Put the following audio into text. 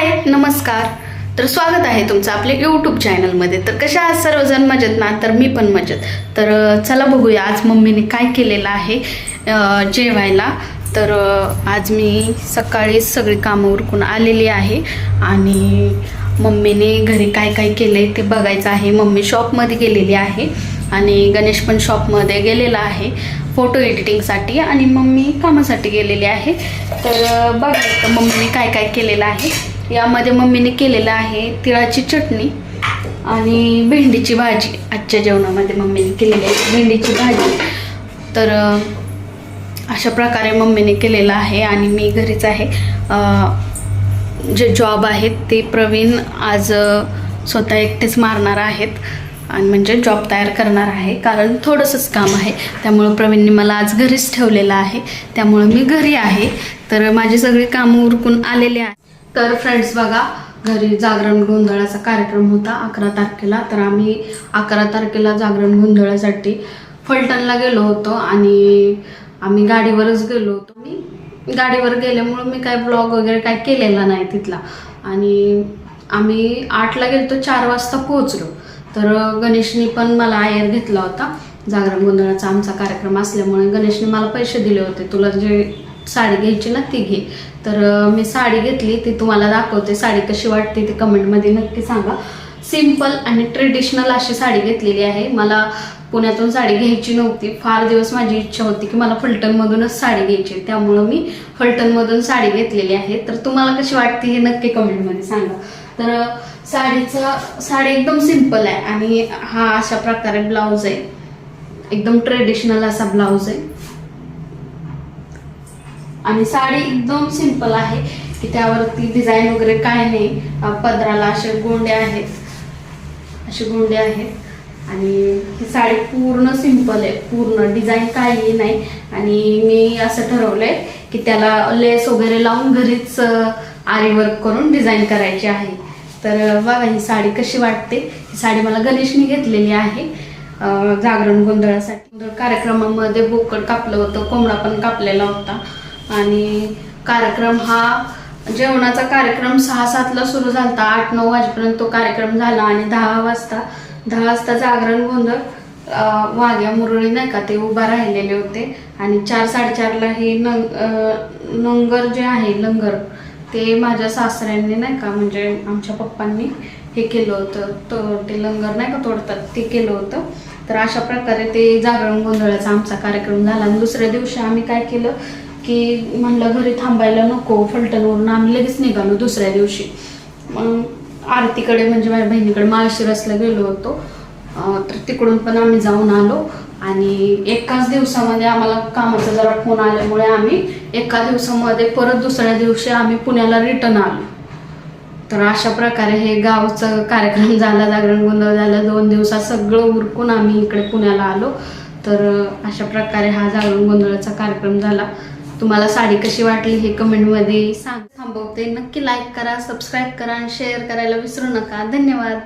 हाय नमस्कार. तर स्वागत आहे तुमचं आपल्या यूट्यूब चॅनलमध्ये तर कशा आहात सर्वजण? मजेत ना? तर मी पण मजेत. तर चला बघूया आज मम्मीने काय केलेलं आहे जेवायला. तर आज मी सकाळी सगळी कामं उरकून आलेली आहे आणि मम्मीने घरी काय काय केलं आहे ते बघायचं आहे. मम्मी शॉपमध्ये गेलेली आहे आणि गणेश पण शॉपमध्ये गेलेला आहे फोटो एडिटिंगसाठी आणि मम्मी कामासाठी गेलेली आहे. तर अं, मम्मीने काय काय केलेलं आहे. यामध्ये मम्मीने केलेलं आहे तिळाची चटणी आणि भेंडीची भाजी. आजच्या जेवणामध्ये मम्मीने केलेली आहे भेंडीची भाजी. तर अशा प्रकारे मम्मीने केलेलं आहे आणि मी घरीच आहे. जे जॉब आहेत ते प्रवीण आज स्वतः एकटेच मारणार आहेत आणि म्हणजे जॉब तयार करणार आहे. कारण थोडंसंच काम आहे. त्यामुळं प्रवीणने मला आज घरीच ठेवलेलं आहे. त्यामुळं मी घरी आहे. तर माझी सगळी कामं उरकून आलेली आहे. तर फ्रेंड्स बघा घरी जागरण गोंधळाचा कार्यक्रम होता अकरा तारखेला. तर आम्ही अकरा तारखेला जागरण गोंधळासाठी फलटणला गेलो होतो आणि आम्ही गाडीवरच गेलो होतो. मी गाडीवर गेल्यामुळं मी काय ब्लॉग वगैरे काय केलेला नाही तिथला. आणि आम्ही आठला गेलो तर चार वाजता पोहोचलो. तर गणेशनी पण मला आयर घेतला होता. जागरण गोंधळाचा आमचा कार्यक्रम असल्यामुळे गणेशने मला पैसे दिले होते. तुला जे साडी घ्यायची ना ती घे. तर मी साडी घेतली ती तुम्हाला दाखवते. साडी कशी वाटते ती कमेंटमध्ये नक्की सांगा. सिंपल आणि ट्रेडिशनल अशी साडी घेतलेली आहे. मला पुण्यातून साडी घ्यायची नव्हती. फार दिवस माझी इच्छा होती की मला फलटणमधूनच साडी घ्यायची त्यामुळं मी फलटणमधून साडी घेतलेली आहे. तर तुम्हाला कशी वाटते हे नक्की कमेंटमध्ये सांगा. तर साडीचं साडीचा साडी एकदम सिंपल आहे. आणि हा अशा प्रकारे ब्लाऊज आहे. एकदम ट्रेडिशनल असा ब्लाऊज आहे. आणि साडी एकदम सिंपल आहे. की त्यावरती डिझाईन वगैरे काय नाही. पदराला असे गोंडे आहेत. असे गोंडे आहेत. आणि ही साडी पूर्ण सिंपल आहे. पूर्ण डिझाईन काही नाही. आणि मी असं ठरवलंय की त्याला लेस वगैरे लावून घरीच आरी वर्क करून डिझाईन करायची आहे. तर बघा ही साडी कशी वाटते. ही साडी मला गणेशने घेतलेली आहे. जागरण गोंधळासाठी. कार्यक्रमामध्ये बोकड कापलं होतं. कोंबडा पण कापलेला होता. आणि कार्यक्रम हा जेवणाचा कार्यक्रम सहा सातला सुरू झाला आठ नऊ वाजेपर्यंत तो कार्यक्रम झाला आणि दहा वाजता दहा वाजता जागरण गोंधळ वाघ्या मुरळी नाही का ते उभा राहिलेले होते. आणि चार साडेचारला हे नंग नंगर जे आहे लंगर ते माझ्या सासऱ्यांनी नाही का म्हणजे आमच्या पप्पांनी हे केलं होतं. तो ते लंगर नाही का तोडतात ते केलं होतं. तर अशा प्रकारे ते जागरण गोंधळाचा आमचा कार्यक्रम झाला. आणि दुसऱ्या दिवशी आम्ही काय केलं की म्हणलं घरी थांबायला नको फलटणवरून आम्ही लगेच निघालो दुसऱ्या दिवशी. मग आरतीकडे म्हणजे माझ्या बहिणीकडे माळशिरसला गेलो होतो. तर तिकडून पण आम्ही जाऊन आलो. आणि एकाच दिवसामध्ये आम्हाला कामाचा जरा फोन आल्यामुळे आम्ही एका दिवसामध्ये परत दुसऱ्या दिवशी आम्ही पुण्याला रिटर्न आलो. तर अशा प्रकारे हे गावचं कार्यक्रम झाला जागरण गोंधळ झाला. दोन दिवसात सगळं उरकून आम्ही इकडे पुण्याला आलो. तर अशा प्रकारे हा जागरण गोंधळाचा कार्यक्रम झाला. तुम्हाला साडी कशी वाटली हे कमेंटमध्ये सांग. थांबवते. नक्की लाईक करा सबस्क्राईब करा आणि शेअर करायला विसरू नका. धन्यवाद.